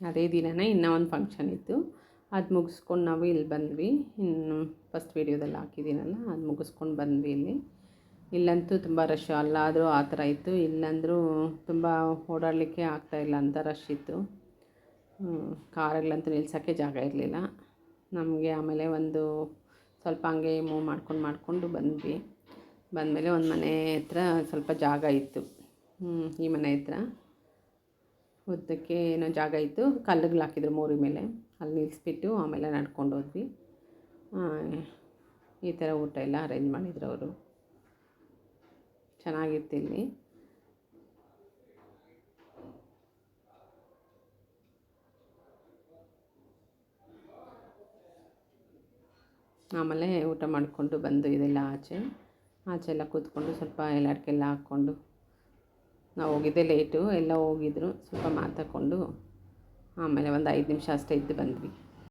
ಅದೇ ದಿನನೇ ಇನ್ನೂ ಒಂದು ಫಂಕ್ಷನ್ ಇತ್ತು. ಅದು ಮುಗಿಸ್ಕೊಂಡು ನಾವು ಇಲ್ಲಿ ಬಂದ್ವಿ. ಇನ್ನು ಫಸ್ಟ್ ವೀಡಿಯೋದಲ್ಲಿ ಹಾಕಿದ್ದೀನಲ್ಲ, ಅದು ಮುಗಿಸ್ಕೊಂಡು ಬಂದ್ವಿ ಇಲ್ಲಿ. ಇಲ್ಲಂತೂ ತುಂಬ ರಶ್ ಅಲ್ಲಾದರೂ ಆ ಥರ ಇತ್ತು. ಇಲ್ಲಂದರೂ ತುಂಬ ಓಡಾಡಲಿಕ್ಕೆ ಆಗ್ತಾಯಿಲ್ಲ ಅಂತ ರಶ್ ಇತ್ತು. ಕಾರಲ್ಲಂತೂ ನಿಲ್ಸೋಕ್ಕೆ ಜಾಗ ಇರಲಿಲ್ಲ. ನಮಗೆ ಆಮೇಲೆ ಒಂದು ಸ್ವಲ್ಪ ಹಂಗೆ ಮೂವ್ ಮಾಡ್ಕೊಂಡು ಮಾಡಿಕೊಂಡು ಬಂದ್ವಿ. ಬಂದಮೇಲೆ ಒಂದು ಮನೆ ಹತ್ರ ಸ್ವಲ್ಪ ಜಾಗ ಇತ್ತು. ಈ ಮನೆ ಹತ್ರ. ಉದ್ದಕ್ಕೆ ಏನೋ ಜಾಗ ಇತ್ತು, ಕಲ್ಲುಗಳು ಹಾಕಿದ್ರು ಮೋರಿ ಮೇಲೆ. ಅಲ್ಲಿ ನಿಲ್ಲಿಸ್ಬಿಟ್ಟು ಆಮೇಲೆ ನಡ್ಕೊಂಡು ಹೋದ್ವಿ. ಈ ಥರ ಊಟ ಎಲ್ಲ ಅರೇಂಜ್ ಮಾಡಿದ್ರು ಅವರು. ಚೆನ್ನಾಗಿತ್ತು ಇಲ್ಲಿ. ಆಮೇಲೆ ಊಟ ಮಾಡಿಕೊಂಡು ಬಂದು ಇದೆಲ್ಲ ಆಚೆ. ಆಚೆ ಎಲ್ಲ ಕೂತ್ಕೊಂಡು ಸ್ವಲ್ಪ ಎಲ್ಲಾಡ್ಕೆಲ್ಲ ಹಾಕ್ಕೊಂಡು ನಾವು ಹೋಗಿದ್ದೆ ಲೇಟು ಎಲ್ಲ ಹೋಗಿದ್ರು. ಸ್ವಲ್ಪ ಮಾತಾಡ್ಕೊಂಡು ಆಮೇಲೆ ಒಂದು ಐದು ನಿಮಿಷ ಅಷ್ಟೇ ಇದ್ದು ಬಂದ್ವಿ.